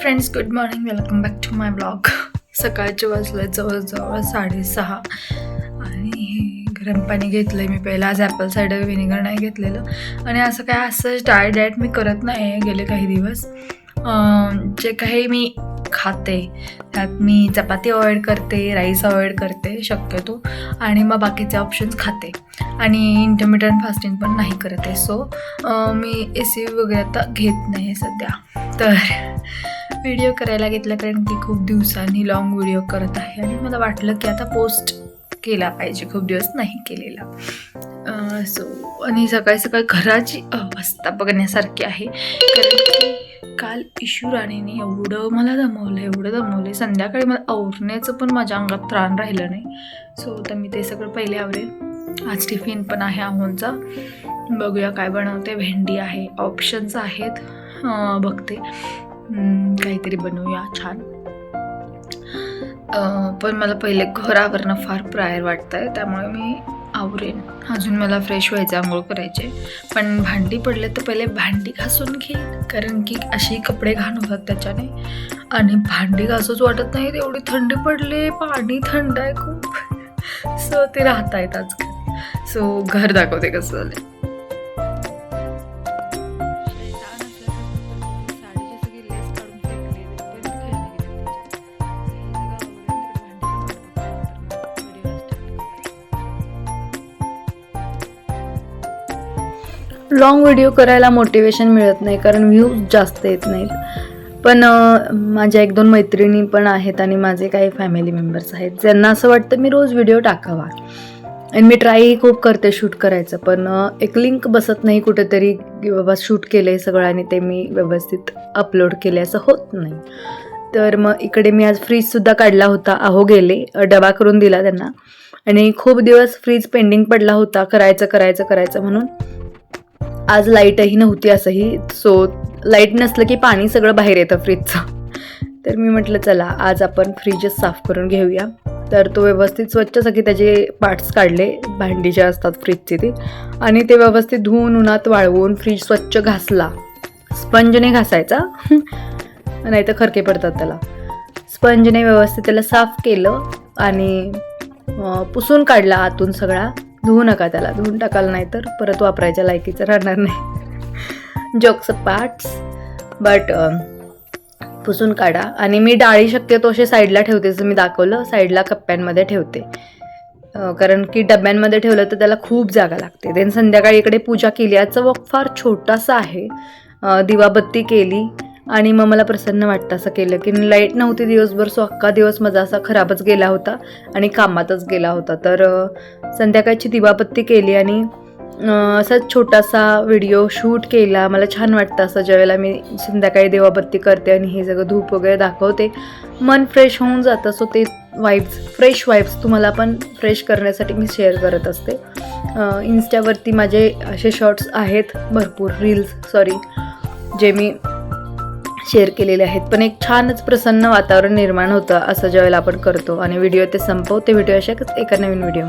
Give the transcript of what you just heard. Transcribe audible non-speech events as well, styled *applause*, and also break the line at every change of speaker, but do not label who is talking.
Friends good morning welcome back to my blog सकाळचे वाजले जवळजवळ साडेसहा. आणि गरम पाणी घेतलं आहे मी पहिला. आज ॲपल सायडर व्हिनेगर नाही घेतलेलं. आणि असं काय असं डाएट डाएट मी करत नाही आहे गेले काही दिवस. जे काही मी खाते त्यात मी चपाती अवॉइड करते राईस अवॉइड करते शक्यतो. आणि मग बाकीचे ऑप्शन्स खाते. आणि इंटरमिडियंट फास्टिंग पण नाही करते सो मी ए सी वगैरे आता घेत नाही सध्या. तर व्हिडिओ करायला घेतला कारण की खूप दिवसांनी लॉंग व्हिडिओ करत आहे आणि मला वाटलं की आता पोस्ट केला पाहिजे खूप दिवस नाही केलेला. सो आणि सकाळी सकाळी घराची अवस्था बघण्यासारखी आहे. कारण की काल इशू राणीने एवढं मला दमवलं एवढं दमवलं संध्याकाळी मला आवरण्याचं पण माझ्या अंगात प्राण राहिलं नाही. सो तर मी ते सगळं पहिले आवरेल आज टिफिन पण आहे आहोंचा बघूया काय बनवते. भेंडी आहे. ऑप्शन्स आहेत. बघते. काहीतरी बनवूया छान. पण मला पहिले घर आवरणं फार प्रायर वाटतं आहे त्यामुळे मी आवरेन. अजून मला फ्रेश व्हायचं आंघोळ करायचे पण भांडी पडले तर पहिले भांडी घासून घेईन कारण की अशी कपडे घाण होतात त्याच्याने. आणि भांडी घासूच वाटत नाही एवढी थंडी पडले पाणी थंड आहे खूप. *laughs* सो ते राहत आहेत आजकाल. सो घर दाखवते कसं झालं लॉंग व्हिडिओ करायला मोटिवेशन मिळत नाही कारण व्ह्यूज जास्त येत नाहीत. पण माझ्या एक दोन मैत्रिणी पण आहेत आणि माझे काही फॅमिली मेंबर्स आहेत. ज्यांना असं वाटतं मी रोज व्हिडिओ टाकावा. आणि मी ट्रायही खूप करते शूट करायचं पण एक लिंक बसत नाही कुठेतरी की बाबा शूट केलं आहे सगळं आणि ते मी व्यवस्थित अपलोड केले असं होत नाही. तर मग इकडे मी आज फ्रीजसुद्धा काढला होता अहो गेले डबा करून दिला त्यांना. आणि खूप दिवस फ्रीज पेंडिंग पडला होता करायचं करायचं करायचं म्हणून. आज लाईटही नव्हती असंही. सो लाइट नसलं की पाणी सगळं बाहेर येतं फ्रीजचं तर मी म्हटलं चला आज आपण फ्रीजच साफ करून घेऊया. तर तो व्यवस्थित स्वच्छ सगळे त्याचे पार्ट्स काढले. भांडी जे असतात फ्रीजचे ते. आणि ते व्यवस्थित धुवून उन्हात वाळवून फ्रीज स्वच्छ घासला. स्पंजने घासायचा. नाही तर खरके पडतात त्याला. स्पंजने व्यवस्थित त्याला साफ केलं आणि पुसून काढला आतून सगळा. धुवू नका त्याला धुवून टाकाल नाही तर परत वापरायच्या लायकीचं राहणार नाही. जोक्स पार्ट्स बट पुसून काढा. आणि मी डाळी शक्यतो असे साईडला ठेवते जसं मी दाखवलं साईडला कप्प्यांमध्ये ठेवते. कारण की डब्यांमध्ये ठेवलं तर त्याला खूप जागा लागते. देन संध्याकाळी इकडे पूजा केली. याचं वक फार छोटासा आहे. दिवाबत्ती केली. आणि मग मला प्रसन्न वाटतं असं केलं की लाइट नव्हती दिवसभर सो अख्खा दिवस माझा असा खराबच गेला होता आणि कामातच गेला होता. तर संध्याकाळची दिवाबत्ती केली आणि असा छोटासा व्हिडिओ शूट केला. मला छान वाटतं असं ज्यावेळेला मी संध्याकाळी देवाबत्ती करते आणि हे सगळं धूप वगैरे दाखवते मन फ्रेश होऊन जातं. सो ते वाईब्स फ्रेश वाईब्स तुम्हाला पण फ्रेश करण्यासाठी मी शेअर करत असते. इन्स्टावरती माझे असे शॉर्ट्स आहेत भरपूर रील्स सॉरी जे मी शेअर केलेले आहेत. पण एक छानच प्रसन्न वातावरण निर्माण होतं असं ज्यावेळेला आपण करतो. आणि व्हिडिओ ते संपवते. व्हिडिओ अशा एका नवीन व्हिडिओ